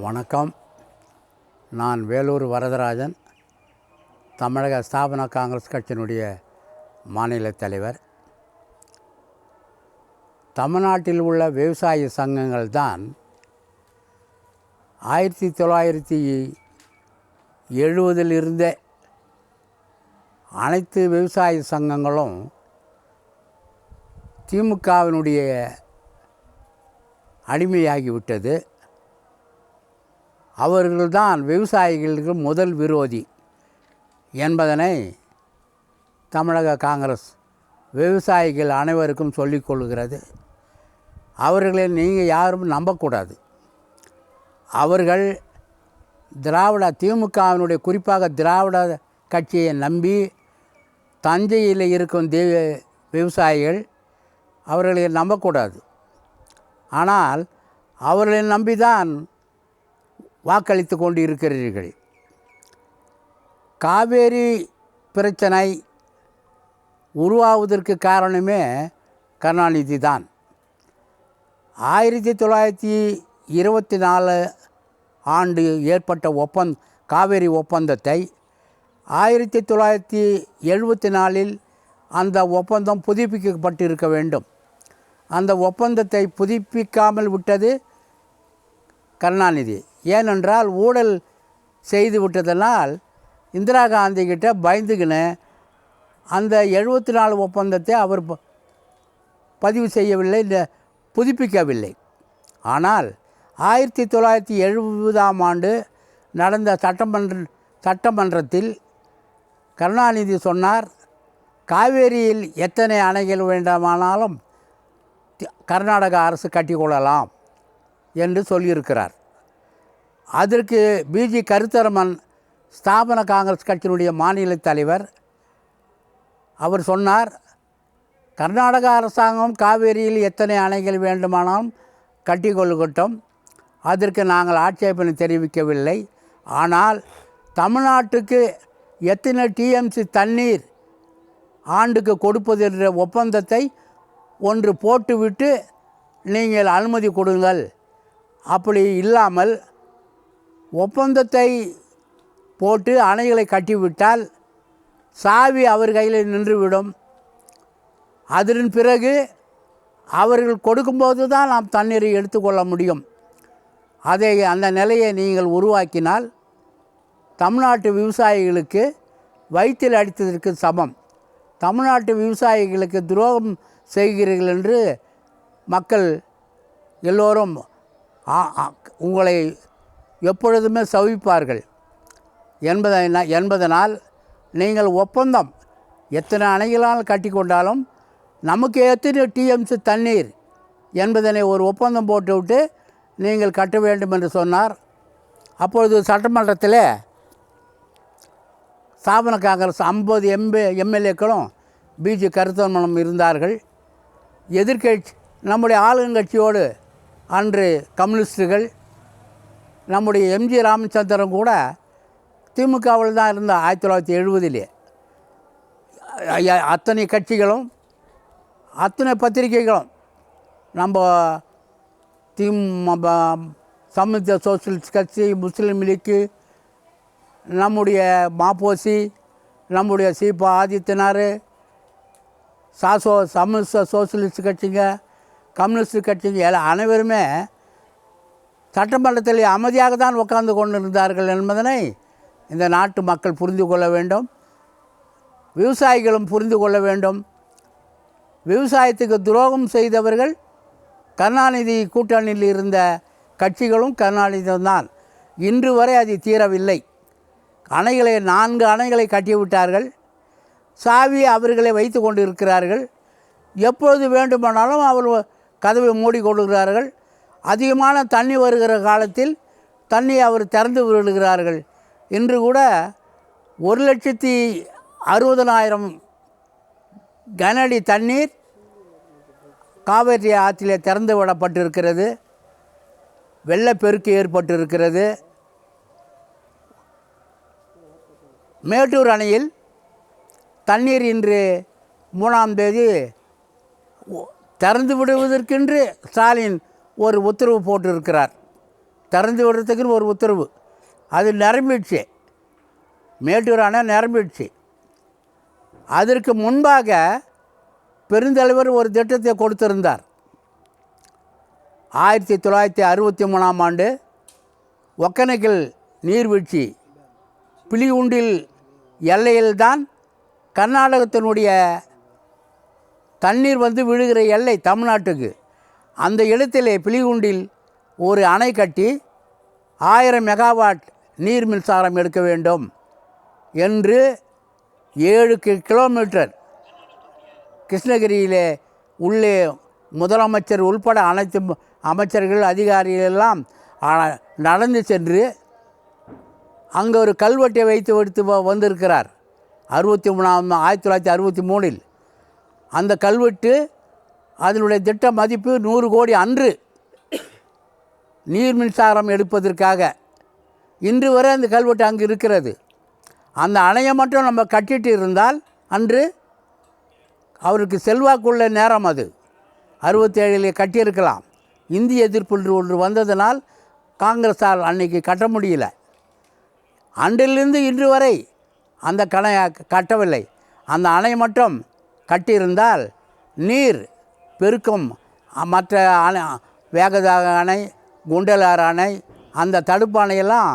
வணக்கம். நான் வேலூர் வரதராஜன் தமிழக ஸ்தாபன காங்கிரஸ் கட்சியினுடைய மாநில தலைவர். தமிழ்நாட்டில் உள்ள விவசாய சங்கங்கள் தான் ஆயிரத்தி தொள்ளாயிரத்தி எழுபதிலிருந்தே அனைத்து விவசாய சங்கங்களும் திமுகவினுடைய அடிமையாகிவிட்டது. அவர்கள்தான் விவசாயிகளுக்கு முதல் விரோதி என்பதனை தமிழக காங்கிரஸ் விவசாயிகள் அனைவருக்கும் சொல்லிக் கொள்கிறது. அவர்களை நீங்கள் யாரும் நம்பக்கூடாது. அவர்கள் திராவிட திமுகவினுடைய குறிப்பாக திராவிட கட்சியை நம்பி தஞ்சையில் இருக்கும் தே விவசாயிகள் அவர்களை நம்பக்கூடாது. ஆனால் அவர்களை நம்பி தான் வாக்களித்து கொண்டு இருக்கிறீர்கள் காவேரி பிரச்சனை உருவாவதற்கு காரணமே கருணாநிதி தான். ஆயிரத்தி தொள்ளாயிரத்தி இருபத்தி நாலு ஆண்டு ஏற்பட்ட ஒப்பந்த காவேரி ஒப்பந்தத்தை ஆயிரத்தி தொள்ளாயிரத்தி எழுபத்தி நாலில் அந்த ஒப்பந்தம் புதுப்பிக்கப்பட்டிருக்க வேண்டும். அந்த ஒப்பந்தத்தை புதுப்பிக்காமல் விட்டது கருணாநிதி. ஏனென்றால் ஊழல் செய்து விட்டதனால் இந்திரா காந்தி கிட்ட பயந்துக்கின்னு அந்த எழுபத்தி நாலு ஒப்பந்தத்தை அவர் ப- பதிவு செய்யவில்லை இந்த புதுப்பிக்கவில்லை. ஆனால் ஆயிரத்தி தொள்ளாயிரத்தி எழுபதாம் ஆண்டு நடந்த சட்டமன்ற சட்டமன்றத்தில் கருணாநிதி சொன்னார் காவேரியில் எத்தனை அணைகள் வேண்டுமானாலும் கர்நாடக அரசு கட்டிக்கொள்ளலாம் என்று சொல்லியிருக்கிறார். அதற்கு பிஜி கருத்தரமன் ஸ்தாபன காங்கிரஸ் கட்சியினுடைய மாநில தலைவர். அவர் சொன்னார் கர்நாடக அரசாங்கம் காவேரியில் எத்தனை அணைகள் வேண்டுமானாலும் கட்டிக்கொள்ளட்டும் அதற்கு நாங்கள் ஆட்சேபனை தெரிவிக்கவில்லை. ஆனால் தமிழ்நாட்டுக்கு எத்தனை டிஎம்சி தண்ணீர் ஆண்டுக்கு கொடுப்பது என்ற ஒப்பந்தத்தை ஒன்று போட்டுவிட்டு நீங்கள் அனுமதி கொடுங்கள். அப்படி இல்லாமல் ஒப்பந்தத்தை போட்டு அணைகளை கட்டிவிட்டால் சாவி அவர் கையில் நின்றுவிடும். அதன் பிறகு அவர்கள் கொடுக்கும்போது தான் நாம் தண்ணீரை எடுத்துக்கொள்ள முடியும். அதை அந்த நிலையை நீங்கள் உருவாக்கினால் தமிழ்நாட்டு விவசாயிகளுக்கு வயிற்றில் அடித்ததற்கு சமம். தமிழ்நாட்டு விவசாயிகளுக்கு துரோகம் செய்கிறீர்கள் என்று மக்கள் எல்லோரும் ஆ- ஆ- உங்களை எப்பொழுதுமே சவிப்பார்கள். என்பதை என்பதனால் நீங்கள் ஒப்பந்தம் எத்தனை அணைகளால் கட்டி கொண்டாலும் நமக்கு எத்தனை டிஎம்சி தண்ணீர் என்பதனை ஒரு ஒப்பந்தம் போட்டுவிட்டு நீங்கள் கட்ட வேண்டும் என்று சொன்னார். அப்பொழுது சட்டமன்றத்தில் ஸ்தாபன காங்கிரஸ் ஐம்பது எம்பி எம்எல்ஏக்களும் பிஜி கருத்தமனம் இருந்தார்கள். எதிர்க்கட்சி நம்முடைய ஆளுங்கட்சியோடு அன்று கம்யூனிஸ்டுகள் நம்முடைய எம்ஜி ராமச்சந்திரன் கூட திமுகவில் தான் இருந்தார் ஆயிரத்தி தொள்ளாயிரத்தி எழுபதிலே. அத்தனை கட்சிகளும் அத்தனை பத்திரிகைகளும் நம்ம திமு சமூக சோசியலிஸ்ட் கட்சி முஸ்லீம் லீக்கு நம்முடைய மாப்போசி நம்முடைய சீபா ஆதித்யனார் சாசோ சமூக சோசியலிஸ்ட் கட்சிங்க கம்யூனிஸ்ட் கட்சிங்க எல்லாம் அனைவருமே சட்டமன்றத்தில் அமைதியாக தான் உட்கார்ந்து கொண்டிருந்தார்கள் என்பதனை இந்த நாட்டு மக்கள் புரிந்து கொள்ள வேண்டும். விவசாயிகளும் புரிந்து கொள்ள வேண்டும். விவசாயத்துக்கு துரோகம் செய்தவர்கள் கருணாநிதி கூட்டணியில் இருந்த கட்சிகளும் கருணாநிதி தான். இன்று வரை அது தீரவில்லை. அணைகளை நான்கு அணைகளை கட்டிவிட்டார்கள். சாவி அவர்களை வைத்து கொண்டு இருக்கிறார்கள் எப்பொழுது வேண்டுமானாலும் அவர் கதவை மூடிக்கொள்கிறார்கள் அதிகமான தண்ணி வருகிற காலத்தில் தண்ணி அவர் திறந்து விடுகிறார்கள். இன்று கூட ஒரு லட்சத்தி அறுபதனாயிரம் கனஅடி தண்ணீர் காவேரி ஆற்றிலே திறந்து விடப்பட்டிருக்கிறது. வெள்ளப்பெருக்கு ஏற்பட்டிருக்கிறது. மேட்டூர் அணையில் தண்ணீர் இன்று மூணாம் தேதி திறந்து விடுவதற்கென்று ஸ்டாலின் ஒரு உத்தரவு போட்டிருக்கிறார். திறந்து விடுறதுக்குன்னு ஒரு உத்தரவு. அது நிரம்பிடுச்சு. மேட்டூர் அணை நிரம்பிடுச்சு. அதற்கு முன்பாக பெருந்தலைவர் ஒரு திட்டத்தை கொடுத்திருந்தார். ஆயிரத்தி தொள்ளாயிரத்தி அறுபத்தி மூணாம் ஆண்டு ஒக்கனைக்கல் நீர்வீழ்ச்சி பிலியுண்டில் எல்லையில்தான் கர்நாடகத்தினுடைய தண்ணீர் வந்து விழுகிற எல்லை தமிழ்நாட்டுக்கு. அந்த இடத்திலே பிலிகுண்டில் ஒரு அணை கட்டி ஆயிரம் மெகாவாட் நீர் மின்சாரம் எடுக்க வேண்டும் என்று ஏழு கிலோமீட்டர் கிருஷ்ணகிரியிலே உள்ளே முதலமைச்சர் உள்பட அனைத்து அமைச்சர்கள் அதிகாரிகள் எல்லாம் நடந்து சென்று அங்கே ஒரு கல்வெட்டை வைத்து எடுத்து வ- வந்திருக்கிறார். அறுபத்தி மூணாம் ஆயிரத்தி தொள்ளாயிரத்தி அறுபத்தி மூணில். அந்த கல்வெட்டு அதனுடைய திட்ட மதிப்பு நூறு கோடி அன்று நீர் மின்சாரம் எடுப்பதற்காக. இன்று வரை அந்த கல்வெட்டு அங்கே இருக்கிறது. அந்த அணையை மட்டும் நம்ம கட்டிட்டு இருந்தால் அன்று அவருக்கு செல்வாக்குள்ள நேரம் அது. அறுபத்தேழிலே கட்டியிருக்கலாம். இந்திய எதிர்ப்பு ஒன்று வந்ததினால் காங்கிரஸால் அன்னைக்கு கட்ட முடியல. அன்றிலிருந்து இன்று வரை அந்த கணையை கட்டவில்லை. அந்த அணை மட்டும் கட்டியிருந்தால் நீர் பெருக்கும். மற்ற அணை வேகதாக அணை குண்டலார் அணை அந்த தடுப்பாணையெல்லாம்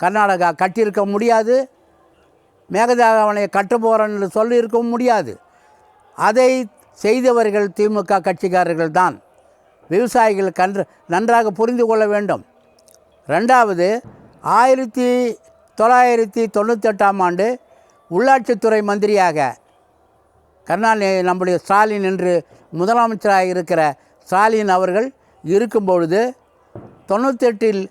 கர்நாடகா கட்டியிருக்க முடியாது. மேகதாக அணையை கட்ட போகிறேன்னு சொல்லியிருக்க முடியாது. அதை செய்தவர்கள் திமுக கட்சிக்காரர்கள் தான். விவசாயிகள் கன்று நன்றாக புரிந்து கொள்ள வேண்டும். ரெண்டாவது ஆயிரத்தி தொள்ளாயிரத்தி தொண்ணூத்தெட்டாம் ஆண்டு உள்ளாட்சித்துறை மந்திரியாக கருணாநிதி நம்முடைய ஸ்டாலின் என்று முதலமைச்சராக இருக்கிற ஸ்டாலின் அவர்கள் இருக்கும் பொழுது தொண்ணூத்தெட்டில்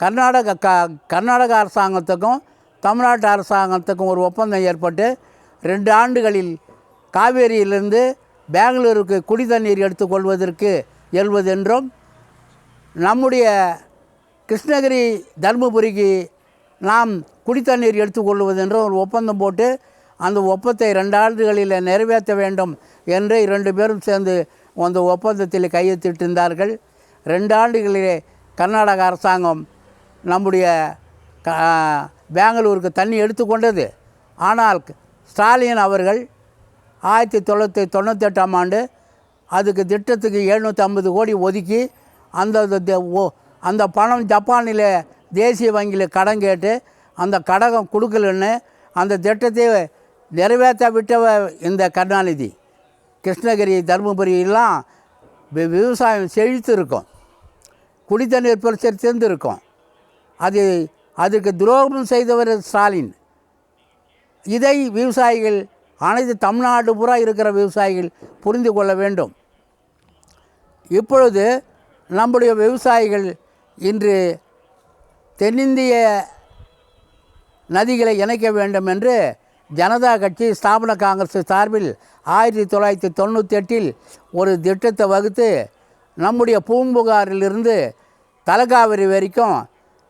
கர்நாடக க கர்நாடக அரசாங்கத்துக்கும் தமிழ்நாட்டு அரசாங்கத்துக்கும் ஒரு ஒப்பந்தம் ஏற்பட்டு ரெண்டு ஆண்டுகளில் காவேரியிலிருந்து பெங்களூருக்கு குடி தண்ணீர் எடுத்துக்கொள்வதற்கு எழுவதென்றும் நம்முடைய கிருஷ்ணகிரி தருமபுரிக்கு நாம் குடித்தண்ணீர் எடுத்துக்கொள்வதென்றும் ஒரு ஒப்பந்தம் போட்டு அந்த ஒப்பத்தை ரெண்டு ஆண்டுகளில் நிறைவேற்ற வேண்டும் என்று இரண்டு பேரும் சேர்ந்து அந்த ஒப்பந்தத்தில் கையெழுத்திட்டிருந்தார்கள். ரெண்டு ஆண்டுகளிலே கர்நாடக அரசாங்கம் நம்முடைய க பெங்களூருக்கு தண்ணி எடுத்துக்கொண்டது. ஆனால் ஸ்டாலின் அவர்கள் ஆயிரத்தி தொள்ளாயிரத்தி தொண்ணூத்தெட்டாம் ஆண்டு அதுக்கு திட்டத்துக்கு எழுநூற்றி ஐம்பது கோடி ஒதுக்கி அந்த த- அந்த பணம் ஜப்பானில் தேசிய வங்கியில் கடன் கேட்டு அந்த கடகம் கொடுக்கலன்னு அந்த திட்டத்தை நிறைவேற்ற விட்டவ இந்த கருணாநிதி. கிருஷ்ணகிரி தருமபுரி எல்லாம் வி- விவசாயம் செழித்து இருக்கும் குடித்தண்ணீர் பிரச்சனை தெரிந்திருக்கும் அது அதுக்கு துரோகம் செய்தவர் ஸ்டாலின். இதை விவசாயிகள் அனைத்து தமிழ்நாடு பூரா இருக்கிற விவசாயிகள் புரிந்து கொள்ள வேண்டும். இப்பொழுது நம்முடைய விவசாயிகள் இன்று தென்னிந்திய நதிகளை இணைக்க வேண்டும் என்று ஜனதா கட்சி ஸ்தாபன காங்கிரஸ் சார்பில் ஆயிரத்தி தொள்ளாயிரத்தி தொண்ணூற்றி எட்டில் ஒரு திட்டத்தை வகுத்து நம்முடைய பூம்புகாரிலிருந்து தலகாவிரி வரைக்கும்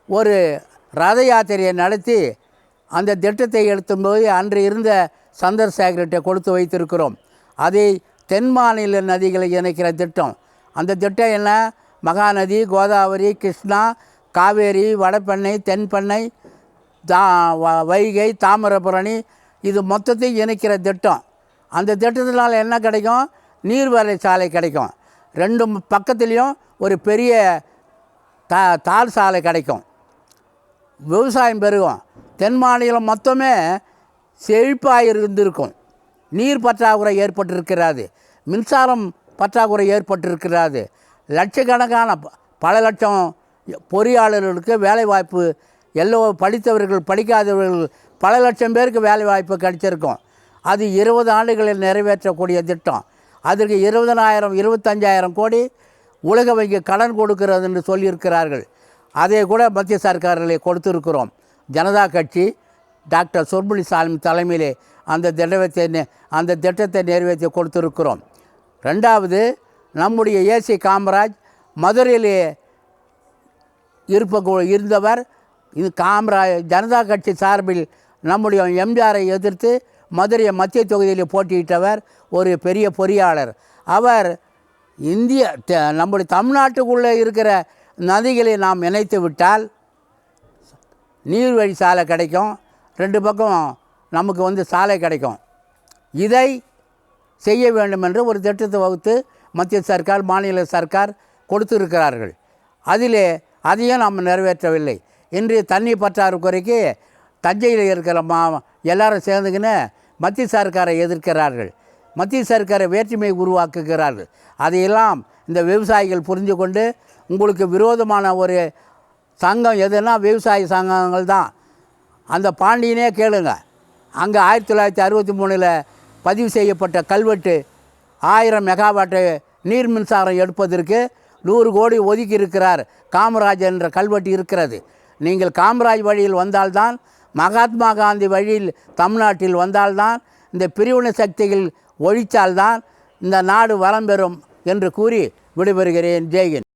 ஒரு ரத யாத்திரையை நடத்தி அந்த திட்டத்தை எடுத்தும்போது அன்று இருந்த சந்திரசேகர்கிட்ட கொடுத்து வைத்திருக்கிறோம். அதை தென் மாநில நதிகளை இணைக்கிற திட்டம். அந்த திட்டம் என்ன? மகாநதி கோதாவரி கிருஷ்ணா காவேரி வடபெண்ணை தென்பெண்ணை தா வ- வைகை தாமிரபரணி இது மொத்தத்தையும் இணைக்கிற திட்டம். அந்த திட்டத்தினால் என்ன கிடைக்கும்? நீர்வரை சாலை கிடைக்கும். ரெண்டு பக்கத்துலேயும் ஒரு பெரிய தா தார் சாலை கிடைக்கும். விவசாயம் பெருகும். தென் மாநிலம் மொத்தமே செழிப்பாக இருந்திருக்கும். நீர் பற்றாக்குறை ஏற்பட்டிருக்கிறாது. மின்சாரம் பற்றாக்குறை ஏற்பட்டிருக்கிறாது. லட்சக்கணக்கான ப- பல லட்சம் பொறியாளர்களுக்கு வேலைவாய்ப்பு எல்லோ படித்தவர்கள் படிக்காதவர்கள் பல லட்சம் பேருக்கு வேலை வாய்ப்பு கிடைச்சிருக்கும். அது இருபது ஆண்டுகளில் நிறைவேற்றக்கூடிய திட்டம். அதற்கு இருபதனாயிரம் இருபத்தஞ்சாயிரம் கோடி உலக வங்கி கடன் கொடுக்கிறது என்று சொல்லியிருக்கிறார்கள். அதை கூட மத்திய சர்க்காரிலே கொடுத்திருக்கிறோம். ஜனதா கட்சி டாக்டர் சொர்புலி சாலிம் தலைமையிலே அந்த திட்டத்தை நெ- அந்த திட்டத்தை நிறைவேற்றி கொடுத்திருக்கிறோம். ரெண்டாவது நம்முடைய ஏசி காமராஜ் மதுரையிலே இருப்ப இருந்தவர் இது காமராஜ் ஜனதா கட்சி சார்பில் நம்முடைய எம்ஜிஆரை எதிர்த்து மதுரை மத்திய தொகுதியில் போட்டியிட்டவர் ஒரு பெரிய பொறியாளர். அவர் இந்திய நம்முடைய தமிழ்நாட்டுக்குள்ளே இருக்கிற நதிகளை நாம் இணைத்து விட்டால் நீர்வழி சாலை கிடைக்கும். ரெண்டு பக்கம் நமக்கு வந்து சாலை கிடைக்கும். இதை செய்ய வேண்டும் என்று ஒரு திட்டத்தை வகுத்து மத்திய சர்க்கார் மாநில சர்க்கார் கொடுத்திருக்கிறார்கள். அதிலே அதையும் நாம் நிறைவேற்றவில்லை. இன்றைய தண்ணி பற்றாக்குறைக்கு தஞ்சையில் இருக்கிற மா எல்லாரும் சேர்ந்துக்கின்னு மத்திய சர்க்காரை எதிர்க்கிறார்கள். மத்திய சர்க்காரை வேற்றுமை உருவாக்குகிறார்கள். அதையெல்லாம் இந்த விவசாயிகள் புரிந்து கொண்டு உங்களுக்கு விரோதமான ஒரு சங்கம் எதுனா விவசாய சங்கங்கள் தான். அந்த பாண்டியனே கேளுங்க. அங்கே ஆயிரத்தி தொள்ளாயிரத்தி அறுபத்தி மூணில் பதிவு செய்யப்பட்ட கல்வெட்டு ஆயிரம் மெகாவாட்டு நீர் மின்சாரம் எடுப்பதற்கு நூறு கோடி ஒதுக்கி இருக்கிறார் காமராஜ் என்ற கல்வெட்டு இருக்கிறது. நீங்கள் காமராஜ் வழியில் வந்தால்தான் மகாத்மா காந்தி வழியில் தமிழ்நாட்டில் வந்தால்தான் இந்த பிரிவினை சக்திகள் ஒழித்தால்தான் இந்த நாடு வளம் பெறும் என்று கூறி விடைபெறுகிறேன். ஜெய்கின்